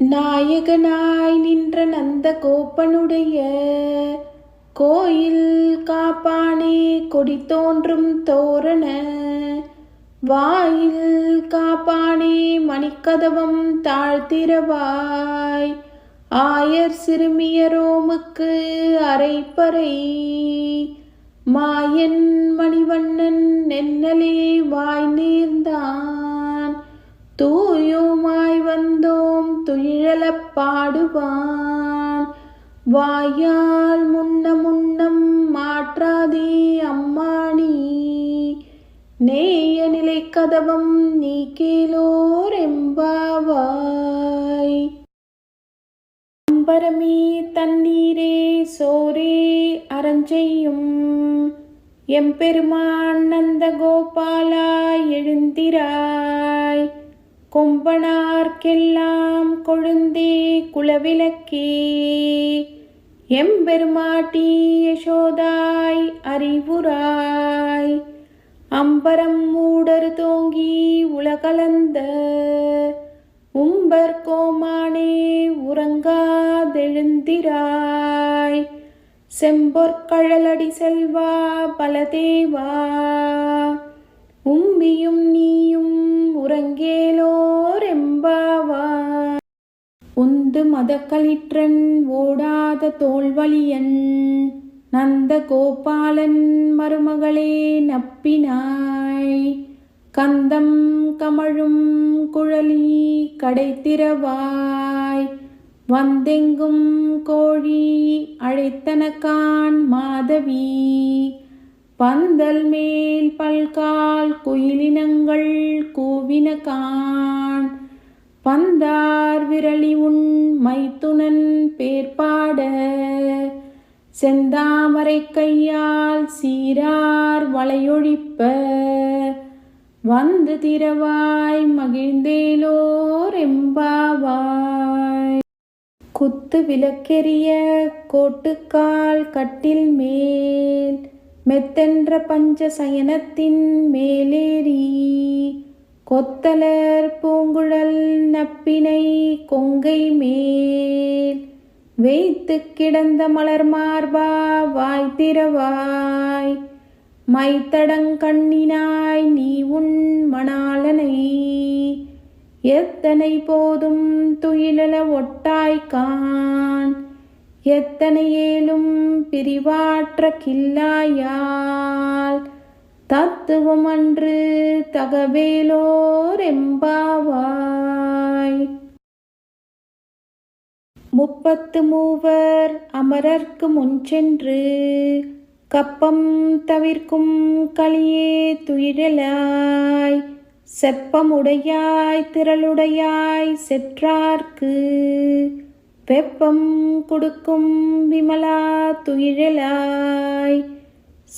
நாயகனாய் நின்ற நந்த கோப்பனுடைய கோயில் காப்பானே கொடி தோன்றும் தோரண. வாயில் காப்பானே மணிக்கதவம் தாழ்த்திரவாய். ஆயர் சிறுமியரோமுக்கு அரைப்பறை. மாயன் மணிவண்ணன் நென்னலே வாய் நேர்ந்தான். தூயோமாய் வந்தோம் துயிழலப் பாடுவான். வாயால் முன்ன முன்னம் மாற்றாதே அம்மாணி நேய நிலை கதவம் நீ கேளோர் எம்பாவாய். அம்பரமே தண்ணீரே சோரே அரஞ்செய்யும் எம்பெருமான் நந்த கோபாலா எழுந்திராய். கொம்பனார்க்கெல்லாம் கொழுந்தே குலவிளக்கே. எம்பெருமாட்டி யசோதாய் அறிவுராய். அம்பரம் மூடர் தோங்கி உலகலந்த. உம்பர் கோமானே உறங்காதெழுந்திராய். செம்பொற்கழலடி செல்வா பலதேவா. உம்பியும் நீயும் உறங்கேலோர் எம்பாவா உந்து மதக்களிற்றன் ஓடாத தோல்வழியன் நந்த கோபாலன் மருமகளே நப்பினாய். கந்தம் கமழும் குழலி கடைத்திரவாய் வந்தெங்கும் கோழி அழைத்தனக்கான் மாதவி. பந்தல் மேல் பல்கால் குயிலினங்கள் கூவின கான். பந்தார் விரலி உன் மைத்துனன் பேர்பாட. செந்தாமரை கையால் சீரார் வளையொழிப்ப. வந்து திரவாய் மகிழ்ந்தேலோர் எம்பாவாய். குத்து விளக்கெறிய கோட்டுக்கால் கட்டில் மேல். மெத்தென்ற பஞ்சசயனத்தின் மேலேறி கொத்தலர் பூங்குழல் நப்பினை கொங்கை மேல். வைத்து கிடந்த மலர் மார்பா வாய் திறவாய் மைத்தடங்கண்ணினாய் நீ உன் மணாலனை எத்தனை போதும் துயிலல ஒட்டாய்கான் எத்தனை ஏலும் பிரிவாற்ற கில்லாயால் தத்துவம் அன்று தகவேலோர் எம்பாவாய். முப்பத்து மூவர் அமரர்க்கு முன்சென்று கப்பம் தவிர்க்கும் களியே துயிழலாய் செப்பமுடையாய் திரளுடையாய் செற்றார்க்கு வெப்பம் கொடுக்கும் விமலா துயிழலாய்.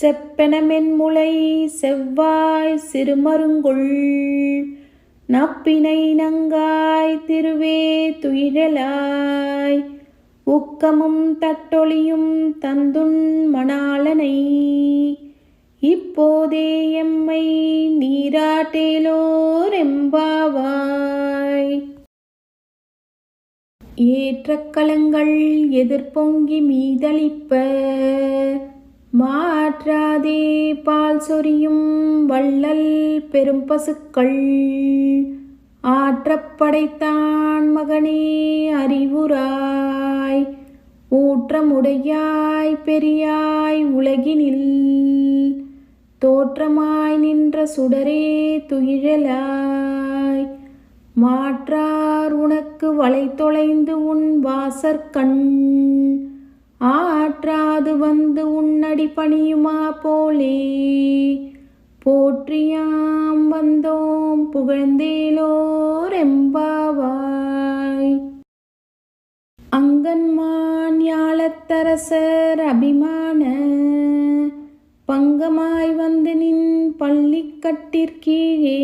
செப்பெனமென் முளை செவ்வாய் சிறுமருங்குள். நப்பினை நங்காய் திருவே துயிழலாய். உக்கமும் தட்டொளியும் தந்துண் மணாளனை. இப்போதே எம்மை நீராட்டேலோர் எம்பாவாய். ஏற்ற களங்கள் எதிர்பொங்கி மீதளிப்ப. மாற்றாதே பால் சொரியும் வள்ளல் பெரும் பசுக்கள். ஆற்றப்படைத்தான் மகனே அறிவுராய். ஊற்றமுடையாய் பெரியாய் உலகினில். தோற்றமாய் நின்ற சுடரே துயிழலாய். மாற்றார் உனக்கு வளை தொலைந்து உன் வாசற்கண் ஆற்றாது வந்து உன்னடி பணியுமா போலே. போற்றியாம் வந்தோம் புகழ்ந்தேலோர் எம்பாவாய். அங்கன்மான் யாழத்தரசர் அபிமான. பங்கமாய் வந்து நின் பள்ளிக்கட்டிற்கீழே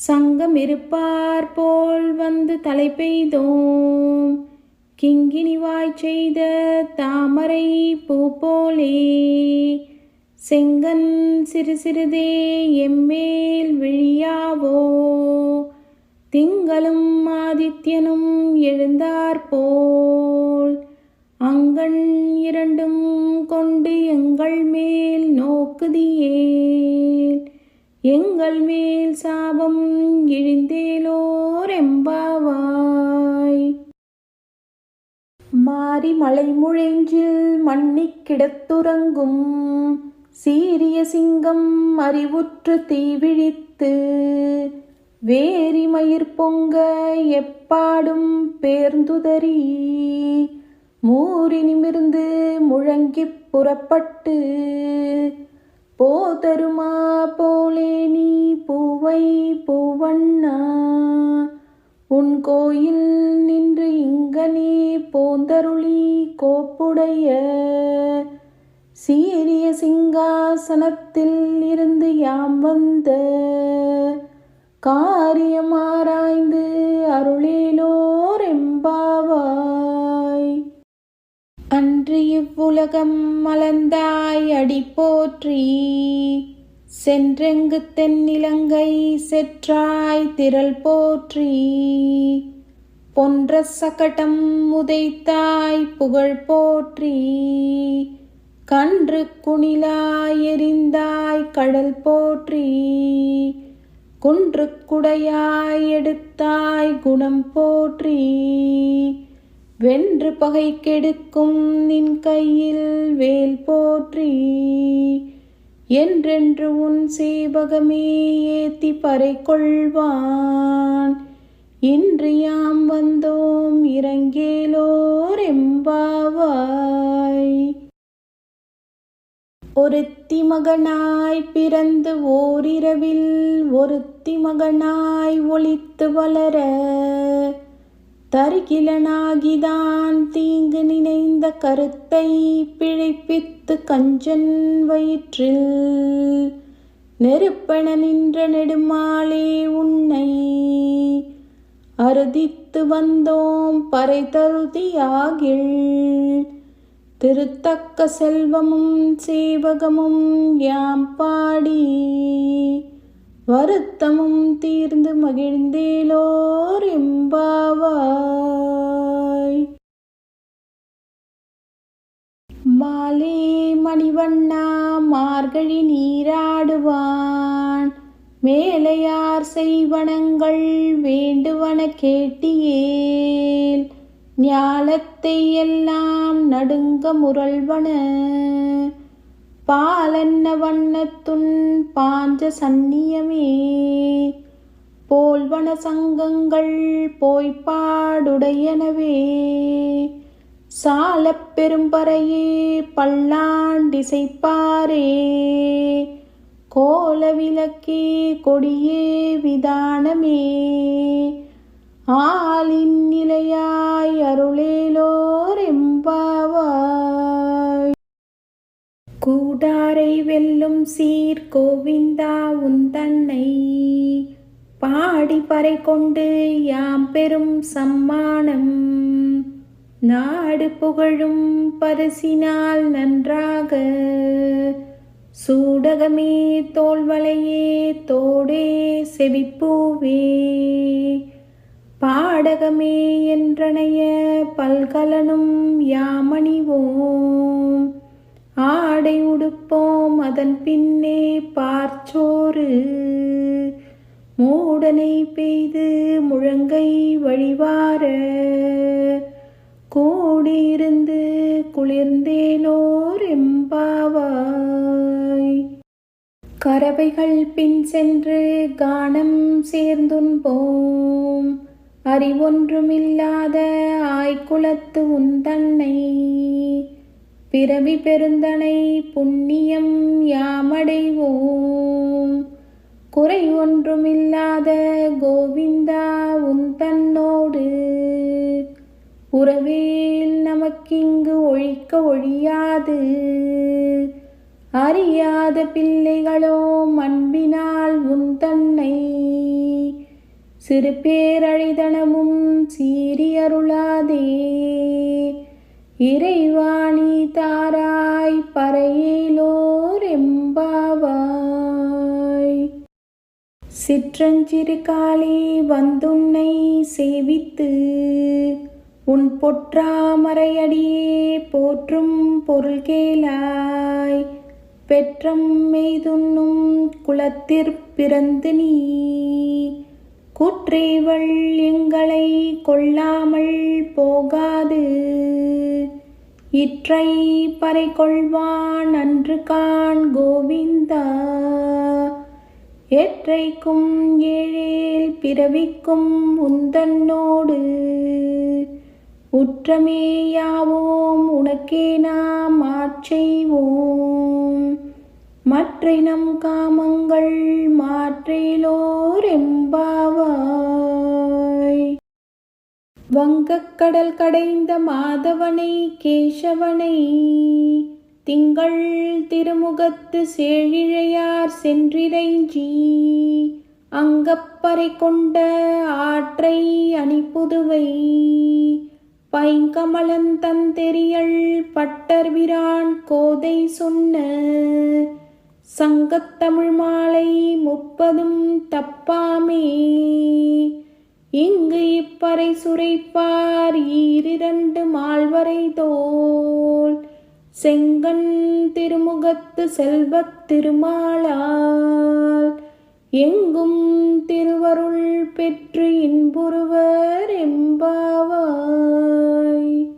சங்கம் இருப்பார் போல் வந்து தலை பெய்தோம். கிங்கினி வாய் செய்த தாமரை பூ போலே. செங்கன் சிறு சிறிதே எம்மேல் விழியாவோ. திங்களும் ஆதித்யனும் எழுந்தாற்போல் அங்கண் இரண்டும் கொண்டு எங்கள் மேல் நோக்குதியே. எங்கள் மேல் சாபம் இழிந்தேலோர் எம்பாவாய் மாறி மலை முழைஞ்சில் மண்ணிக் கிடத்துறங்கும் சீரிய சிங்கம் அறிவுற்று தீவிழித்து வேரி மயிர் பொங்க எப்பாடும் பேர்ந்துதறி மூறி நிமிர்ந்து முழங்கிப் புறப்பட்டு போதருமா போலே நீ பூவை பூவண்ணா. உன் கோயில் நின்று இங்கனே போந்தருளி கோப்புடைய. சீரிய சிங்காசனத்தில் இருந்து யாம் வந்த. காரியமாராய்ந்து அருளேலோ அன்று இவ்வுலகம் மலர்ந்தாய் அடி போற்றி. சென்றெங்கு தென்னிலங்கை செற்றாய் திரள் போற்றி. பொன்ற சகடம் உதைத்தாய் புகழ் போற்றி. கன்று குணிலாய் எரிந்தாய் கடல் போற்றி. குன்று குடையாய் எடுத்தாய் குணம் போற்றி. வென்று பகை கெடுக்கும் நின் கையில் வேல் போற்றி. என்றென்று உன் சேவகமே ஏத்தி பறை கொள்வான் இன்று யாம் வந்தோம் இறங்கேலோர் எம்பாவாய். ஒருத்தி மகனாய் பிறந்து ஓரிரவில் ஒருத்தி மகனாய் ஒளித்து வளர. தருகிலனாகிதான் தீங்கு நினைந்த கருத்தை பிழைப்பித்து கஞ்சன் வயிற்றில். நெருப்பென நின்ற நெடுமாலே உன்னை அறுதித்து வந்தோம் பறை தருதியாகில் திருத்தக்க செல்வமும் சேவகமும் யாம் பாடி வருத்தமும் தீர்ந்து மகிழ்ந்தேலோர் எம்பாவாய். மாலே மணிவண்ணா மார்கழி நீராடுவான். மேலையார் செய்வனங்கள் வேண்டுவன கேட்டியேல். ஞாலத்தை எல்லாம் நடுங்க முரள்வன பாலன்ன வண்ணத்துண் பாஞ்ச சந்நியமே போல்வன சங்கங்கள் போய்ப்பாடுடையனவே. சாலப் பெரும்பறையே பல்லாண்டிசைப்பாரே. கோல விளக்கே கொடியே விதானமே. ஆலின் நிலையா கூடாரை வெல்லும் சீர் கோவிந்தா உந்தன்னை. பாடி பறை கொண்டு யாம் பெரும் சம்மானம். நாடு புகழும் பரிசினால் நன்றாக. சூடகமே தோல்வளையே தோடே செவிப்பூவே. பாடகமே என்றனைய பல்கலனும் யாமணிவோம். ஆடை உடுப்போம் அதன் பின்னே பார்ச்சோறு. மூடனை பெய்து முழங்கை வழிவார. கூடியிருந்து குளிர்ந்தேலோர் எம்பாவாய். கறவைகள் பின் சென்று கானம் சேர்ந்துன்போம் அறிவொன்றுமில்லாத ஆய்குலத்து உந்தன்னை. பிறவி பெருந்தனை புண்ணியம் யாமடைவோம். குறை ஒன்றுமில்லாத கோவிந்தா உன் தன்னோடு. உறவேல் நமக்கிங்கு ஒழிக்க ஒழியாது. அறியாத பிள்ளைகளோ அன்பினால் உன் தன்னை. சிறு பேரழிதனமும் சீரியருளாதே இறைவாணி தாராய் பறையிலோர் எம்பாவாய் சிற்றஞ்சிறு காளி வந்துன்னை சேவித்து உன் பொற்றாமரையடியே போற்றும் பொருள் கேளாய் பெற்றம் மெய்துண்ணும் குலத்திற் பிறந்து நீ கூற்றேவள் எங்களை கொள்ளாமல் போகாது. இற்றை பறை கொள்வான் அன்று கான் கோவிந்தா. ஏற்றைக்கும் ஏழேல் பிறவிக்கும் உந்தன்னோடு. உற்றமேயாவோம் உனக்கே நாம் ஆட்செய்வோம். மற்றினம் நம் காமங்கள் மாற்றிலோர் எம்பாவாய் வங்கக்கடல் கடைந்த மாதவனை கேசவனை திங்கள் திருமுகத்து சேழிழையார் சென்றிரைஞ்சி அங்கப்பறை கொண்ட ஆற்றை அணிப்புதுவை பைங்கமலன் தந்தெறியள் பட்டர்விரான் கோதை சொன்ன சங்கத்தமிழ் மாலை முப்பதும் தப்பாமே. இங்கு இப்பறை சுரைப்பார் ஈரிரண்டு மால்வரை தோல். செங்கன் திருமுகத்து செல்வத் திருமாளால் எங்கும் திருவருள் பெற்று இன்புறுவர் எம்பாவாய்.